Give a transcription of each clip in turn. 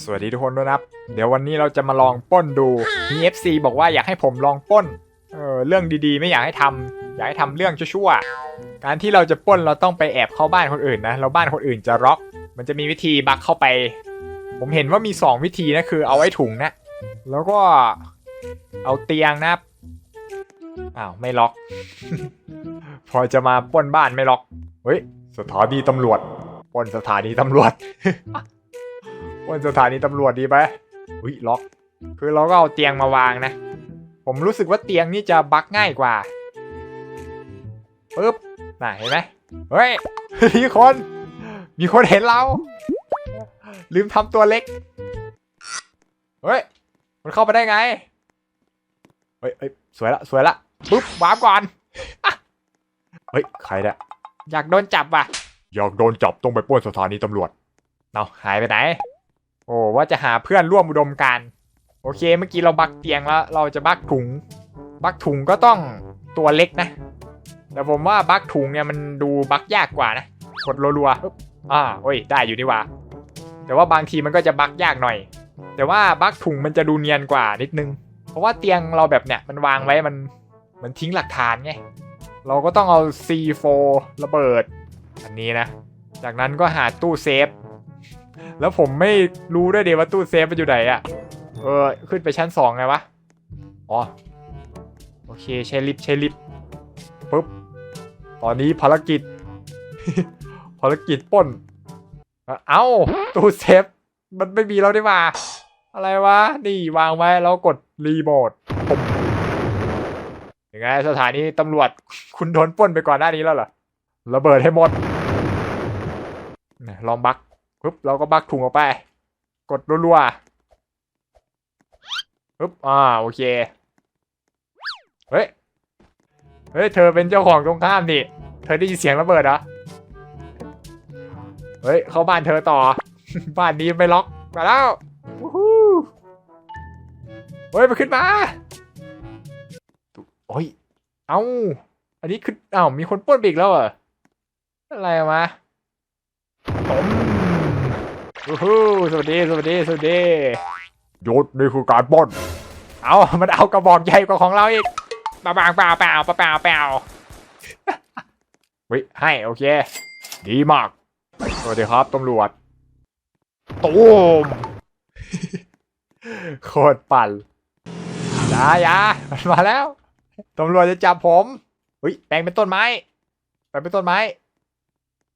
สวัสดีทุกคนด้วยนะครับ เดี๋ยววันนี้เราจะมาลองป้นดูมี FC บอกว่าอยากให้ผมลองป้นเออเรื่องดีๆ ไม่อยากให้ทำอยากให้ทำเรื่องชั่วๆ การที่เราจะป้นเราต้องไปแอบเข้าบ้านคนอื่นนะแล้วบ้านคนอื่นจะล็อก มันจะมีวิธีบักเข้าไป ผมเห็นว่ามี 2 วิธีนะคือเอาไว้ถุงนะ แล้วก็เอาเตียงนับอ้าวไม่ล็อก พอจะมาป้นบ้านไม่ล็อก เฮ้ยสถานีตำรวจป้นสถานีตำรวจ ปล้นสถานีตำรวจดีไหมอุ้ยล็อก คือเราก็เอาเตียงมาวางนะ ผมรู้สึกว่าเตียงนี่จะบักง่ายกว่าปึ๊บน่ะเห็นไหมเฮ้ยมีคน มีคนเห็นเรา ลืมทำตัวเล็ก เฮ้ย มันเข้าไปได้ไง เฮ้ยเฮ้ยสวยละ สวยละปุ๊บวาร์ปก่อน เฮ้ย ใครเนี่ยอยากโดนจับว่ะ อยากโดนจับต้องไปปล้นสถานีตำรวจ เอาหายไปไหน โอ้ว่าจะหาเพื่อนร่วมอุดมการณ์โอเค เมื่อกี้เราบักเตียงแล้ว เราจะบักถุง บักถุงก็ต้องตัวเล็กนะ แต่ผมว่าบักถุงเนี่ยมันดูบักยากกว่านะกดรัวๆปึ๊บอ่าโอ้ย ได้อยู่นี่หว่า แต่ว่าบางทีมันก็จะบักยากหน่อย แต่ว่าบักถุงมันจะดูเนียนกว่านิดนึง เพราะว่าเตียงเราแบบเนี้ยมันวางไว้มันมันทิ้งหลักฐานไง เราก็ต้องเอา C4 ระเบิด อันนี้นะ จากนั้นก็หาตู้เซฟ แล้วผมไม่รู้ด้วยเดียว่าตู้เซฟมันอยู่ไหนอะเออขึ้นไปชั้นสองไงวะ อ๋อ โอเคใช้ลิฟต์ใช้ลิฟต์ปุ๊บ ตอนนี้ภารกิจ ภารกิจป้น เอ้า ตู้เซฟ มันไม่มีแล้วได้มาอะไรวะ นี่วางไว้แล้วกดรีโมทปุ๊บยังไงสถานีตำรวจคุณโดนป้นไปก่อนหน้านี้แล้วเหรอระเบิดให้หมดลองบัก ปุ๊บเราก็บักถุงออกไป กดรัวๆปุ๊บอ่าโอเค เฮ้ย เฮ้ย เธอเป็นเจ้าของตรงข้ามนี่ เธอได้ยินเสียงระเบิดเหรอ เฮ้ย เข้าบ้านเธอต่อ บ้านนี้ไม่ล็อกมาแล้วเฮ้ยมาขึ้นมา โอ้ย เอ้า อันนี้คือเอ้ามีคนป้นไปอีกแล้วเหรอ อะไรมาตม วู้ฮู้สวัสดีสวัสดีสวัสดีหยุดนี่คือการปล้น เอามันเอากระบอกใหญ่กว่าของเราอีกเปล่าเปล่าเปล่าเปล่าเปล่าเปล่าเฮ้ยให้โอเค ดีมาก สวัสดีครับตำรวจตูมโคตรปั่นอยาอยามันมาแล้วตำรวจจะจับผมเฮ้ยแปลงเป็นต้นไม้แปลงเป็นต้นไม้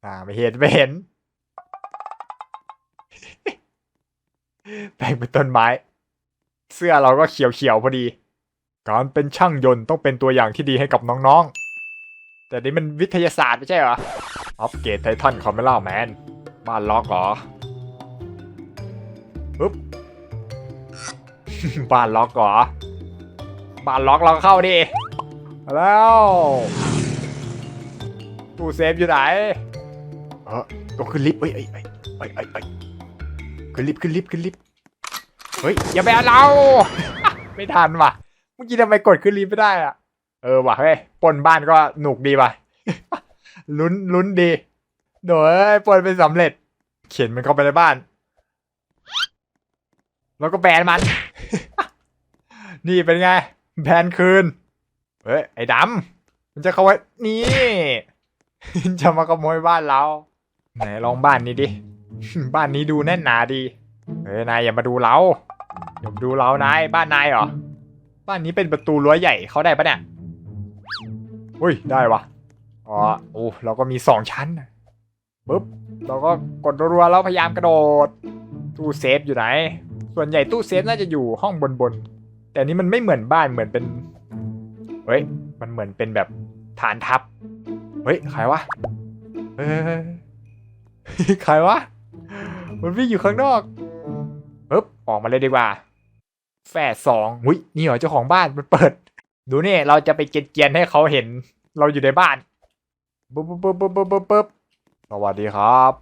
อ่าไม่เห็นไม่เห็น แปลงเป็นต้นไม้ เสื้อเราก็เขียวๆพอดี การเป็นช่างยนต์ต้องเป็นตัวอย่างที่ดีให้กับน้องๆ แต่นี่มันวิทยาศาสตร์ไม่ใช่เหรอ อัปเกรดไททันคอมเมล่าแมน บ้านล็อกเหรอปึ๊บบ้านล็อกเหรอ บ้านล็อกเราเข้าดิแล้วตู้เซฟอยู่ไหน เออต้องขึ้นลิฟต์เอ้ยเอ้ยเอ้ยเอ้ยเอ้ยเอ้ย ขึ้นลิฟต์ขึ้นลิฟต์ขึ้นลิฟต์เฮ้ยอย่าไปเอาเรา ไม่ทันว่ะ เมื่อกี้ทำไมกดขึ้นลิฟต์ไม่ได้อะเออว่ะเฮ้ยปนบ้านก็หนุกดีว่ะลุ้นลุ้นดีโดยปนเป็นสำเร็จ เขียนมันเข้าไปในบ้าน แล้วก็แบนมัน นี่เป็นไง แบนคืน เฮ้ยไอ้ดำมันจะเข้าไว้นี่ จะมาขโมยบ้านเรา ไหนลองบ้านนี้ดิ บ้านนี้ดูแน่นหนาดี เฮ้ยนายอย่ามาดูเราอย่ามาดูเรานายบ้านนายเหรอ บ้านนี้เป็นประตูรั้วใหญ่เขาได้ปะเนี่ยอุ้ยได้วะอ๋อโอ้เราก็มีสองชั้นปุ๊บเราก็กดรัวๆแล้วพยายามกระโดด ตู้เซฟอยู่ไหน ส่วนใหญ่ตู้เซฟน่าจะอยู่ห้องบนๆแต่นนี้มันไม่เหมือนบ้านเหมือนเป็นเฮ้ยมันเหมือนเป็นแบบฐานทัพเฮ้ยใครวะเฮ้ยใครวะ มันวิ่งอยู่ข้างนอกปึ๊บออกมาเลยดีกว่า แฝดสองอุ้ยนี่เหรอเจ้าของบ้านมันเปิด ดูนี่เราจะไปเกรียนให้เขาเห็น เราอยู่ในบ้านปุ๊บปุ๊บปุ๊บปุ๊บปุ๊บปุ๊บสวัสดีครับ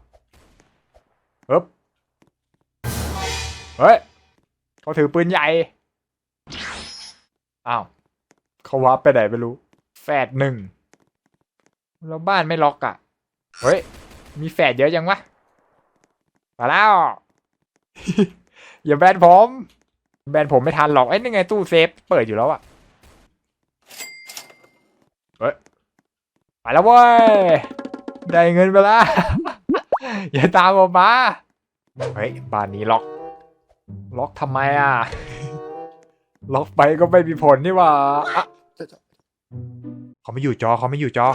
ปึ๊บเฮ้ยเขาถือปืนใหญ่อ้าวเขาวับไปไหนไม่รู้ แฝดหนึ่งแล้วบ้านไม่ล็อกอะ่ะ เฮ้ย มีแฝดเยอะยังวะ มาแล้ว อย่าแบนผม แบนผมไม่ทันหรอก เอ้ยนี่ไงตู้เซฟเปิดอยู่แล้วอะเฮ้ยไปแล้วเว้ย ได้เงินไปแล้ว อย่าตามผมมา เฮ้ยบ้านนี้ล็อก ล็อกทำไมอะ ล็อกไปก็ไม่มีผลนี่หว่าเขาไม่อยู่จอเขาไม่อยู่จอ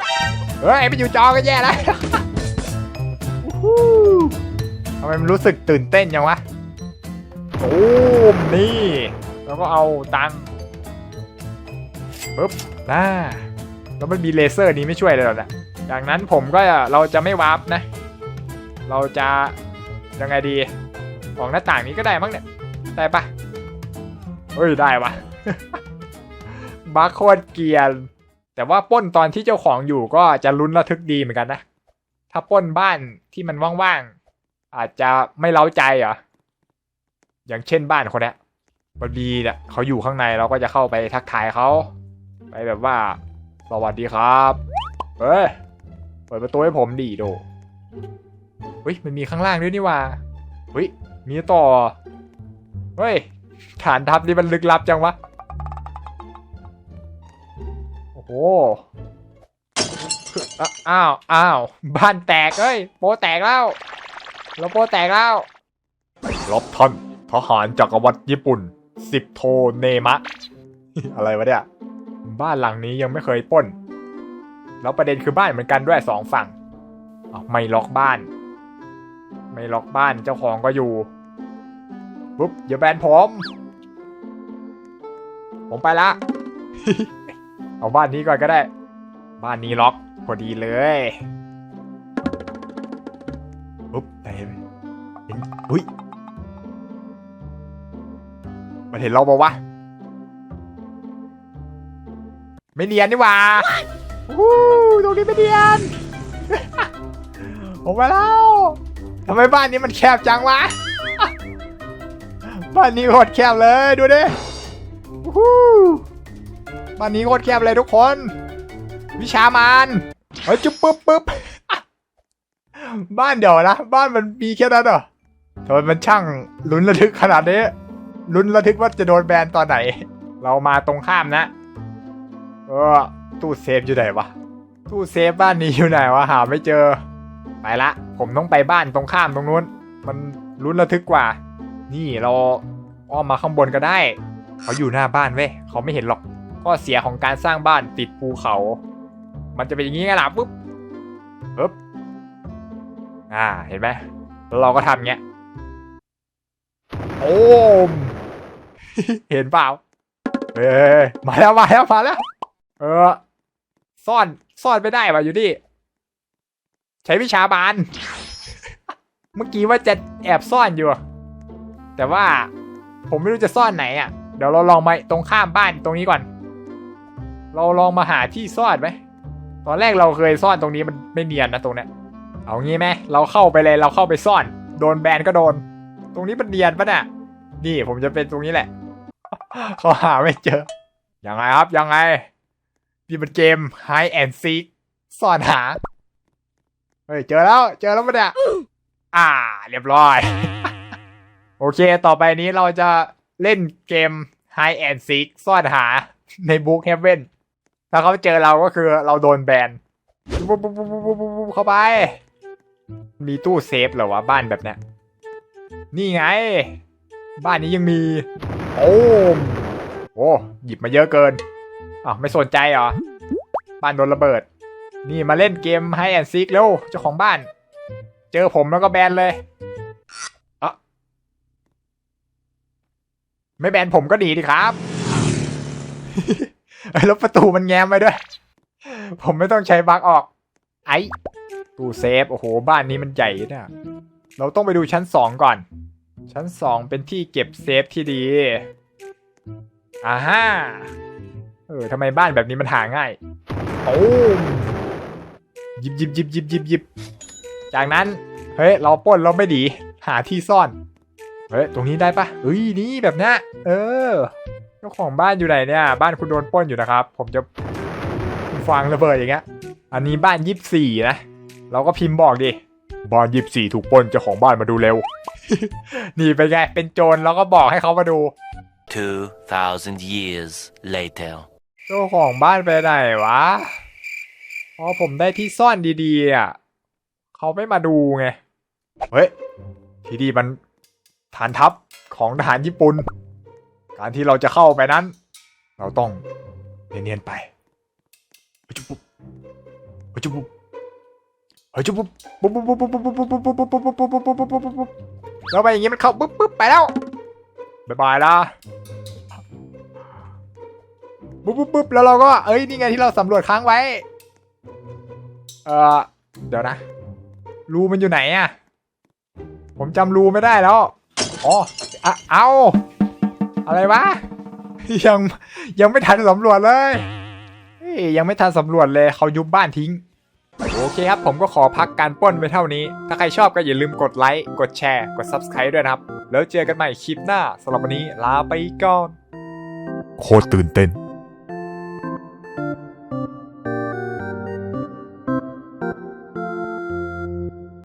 เฮ้ยไม่อยู่จอก็แย่แล้วำไมมันรู้สึกตื่นเต้นยังวะโอ้มนี่ แล้วก็เอาตังปึ๊บน่าแล้วมันมีเลเซอร์นี้ไม่ช่วยเลยหรอกนะจากนั้นผมก็เราจะไม่วาร์ปนะ เราจะยังไงดีออกหน้าต่างนี้ก็ได้มั้งเนี่ยได้ปะเฮ้ยได้วะบัคโคตรเกียน แต่ว่าป้นตอนที่เจ้าของอยู่ก็จะลุ้นระทึกดีเหมือนกันนะ ถ้าป้นบ้านที่มันว่างๆ อาจจะไม่เล้าใจเหรออย่างเช่นบ้านคนเนี้ยมันมีเนี่ยเขาอยู่ข้างในเราก็จะเข้าไปทักทายเขาไปแบบว่า สวัสดีครับเฮ้ยเปิดประตูให้ผมดีโดเฮ้ยมันมีข้างล่างด้วยนี่ว่าเฮ้ยมีต่อเฮ้ยฐานทัพนี่มันลึกลับจังวะโอ้โหอ้าวอ้าวบ้านแตกเอ้ยโปแตกแล้ว แล้วโปแตกแล้วรบท่านทหารจักรวรรดิญี่ปุ่น สิบโทเนมะ อะไรวะเนี่ย บ้านหลังนี้ยังไม่เคยป้น แล้วประเด็นคือบ้านเหมือนกันด้วยสองฝั่งไม่ล็อกบ้าน ไม่ล็อกบ้านเจ้าของก็อยู่ปุ๊บอย่าแบนผม ผมไปละ เอาบ้านนี้ก่อนก็ได้ บ้านนี้ล็อกพอดีเลย มันเห็นเราปะวะ ไม่เนียนนี่หว่าวู้ตรงนี้ไม่เนียน ผมมาแล้วทำไมบ้านนี้มันแคบจังวะ บ้านนี้โคตรแคบเลยดูดิวู้บ้านนี้โคตรแคบเลยทุกคน วิชามานเฮ้ยจุ๊บปุ๊บปุ๊บบ้านเดี๋ยวนะ บ้านมันมีแค่นั้นเหรอทำไมมันช่างลุ้นระทึกขนาดนี้ ลุ้นระทึกว่าจะโดนแบนตอนไหน เรามาตรงข้ามนะเออตู้เซฟอยู่ไหนวะ ตู้เซฟบ้านนี้อยู่ไหนวะหาไม่เจอ ไปละ ผมต้องไปบ้านตรงข้ามตรงนู้น มันลุ้นระทึกกว่า นี่เราอ้อมมาข้างบนก็ได้ เขาอยู่หน้าบ้านเว้ยเขาไม่เห็นหรอกข้อเสียของการสร้างบ้านติดภูเขา มันจะเป็นอย่างนี้ไงล่ะปุ๊บปุ๊บ อ่า เห็นไหม เราก็ทำเงี้ย โอ้มเห็นเปล่าเอ้มาแล้วมาแล้วมาแล้ว เออ ซ่อนซ่อนไม่ได้ป่ะอยู่ดิใช้วิชาบานเมื่อกี้ว่าจะแอบซ่อนอยู่ แต่ว่าผมไม่รู้จะซ่อนไหนอะ เดี๋ยวเราลองมาตรงข้ามบ้านตรงนี้ก่อน เราลองมาหาที่ซ่อนไหม ตอนแรกเราเคยซ่อนตรงนี้มันไม่เนียนนะตรงเนี้ย เอางี้ไหมเราเข้าไปเลยเราเข้าไปซ่อน โดนแบนก็โดน ตรงนี้มันเนียนปะเนี่ยนี่ผมจะเป็นตรงนี้แหละเขาหาไม่เจอ ยังไงครับ ยังไงนี่มันเกม Hide and Seek ซ่อนหา เฮ้ย เจอแล้ว เจอแล้วปะเนี่ยอ่า เรียบร้อย โอเค ต่อไปนี้เราจะเล่นเกม Hide and Seek ซ่อนหาใน Book Heaven ถ้าเขาเจอเราก็คือเราโดนแบนปุ๊บปุ๊บปุ๊บปุ๊บปุ๊บเข้าไป มีตู้เซฟเหรอวะบ้านแบบเนี้ย นี่ไง บ้านนี้ยังมี โอ้มโอ้หยิบมาเยอะเกินอ้าวไม่สนใจเหรอ บ้านโดนระเบิด นี่มาเล่นเกมให้แอนซิกเร็วเจ้าของบ้าน เจอผมแล้วก็แบนเลยอะไม่แบนผมก็ดีดีครับเอ้ยแล้วประตูมันแง้มไปด้วย ผมไม่ต้องใช้บั๊กออก ไอ้ตู้เซฟ โอ้โห บ้านนี้มันใหญ่เนี่ยเราต้องไปดูชั้นสองก่อน ชั้นสองเป็นที่เก็บเซฟที่ดีอ่าฮะเออทำไมบ้านแบบนี้มันหาง่ายโอ้มยิบยิบยิบยิบยิบยิบจากนั้น เฮ้ย เราป้นเราไม่ดี หาที่ซ่อน เฮ้ย ตรงนี้ได้ปะเฮ้ย นี่แบบนี้เออ เจ้าของบ้านอยู่ไหนเนี่ย บ้านคุณโดนป้นอยู่นะครับ ผมจะฟังระเบิดอย่างเงี้ย อันนี้บ้านยี่สี่นะ เราก็พิมพ์บอกดิ บ้านยี่สี่ถูกปล้นเจ้าของบ้านมาดูเร็ว นี่เป็นไง เป็นโจรแล้วก็บอกให้เขามาดู 2,000 years later. เจ้าของบ้านไปไหนวะพอผมได้ที่ซ่อนดีๆอะเขาไม่มาดูไง เฮ้ย ที่นี่มันฐานทัพของทหารญี่ปุ่น การที่เราจะเข้าไปนั้น เราต้องเนียนๆไปเฮ้ยจุ๊บปุ๊บเฮ้ยจุ๊บปุ๊บ เฮ้ยจุ๊บปุ๊บปุ๊บปุ๊บปุ๊บปุ๊บปุ๊บปุ๊บปุ๊บปุ๊บปุ๊บปุ๊บปุ๊บปุ๊บปุ๊บปุ๊บปุ๊บแล้วไปอย่างงี้มันเข้าปุ๊บปุ๊บไปแล้วบ๊ายบายละปุ๊บปุ๊บปุ๊บแล้วเราก็เอ้ยนี่ไงที่เราสำรวจค้างไว้ เออเดี๋ยวนะรูมันอยู่ไหนอะผมจำรูไม่ได้แล้วอ๋ออะเอาอะไรวะยังยังไม่ทันสำรวจเลยยังไม่ทันสำรวจเลยเขายุบบ้านทิ้ง โอเคครับ ผมก็ขอพักการป้นไปเท่านี้ ถ้าใครชอบก็อย่าลืมกดไลค์ กดแชร์ กด Subscribe ด้วยนะครับ แล้วเจอกันใหม่คลิปหน้าสำหรับวันนี้ลาไปก่อน โคตรตื่นเต้น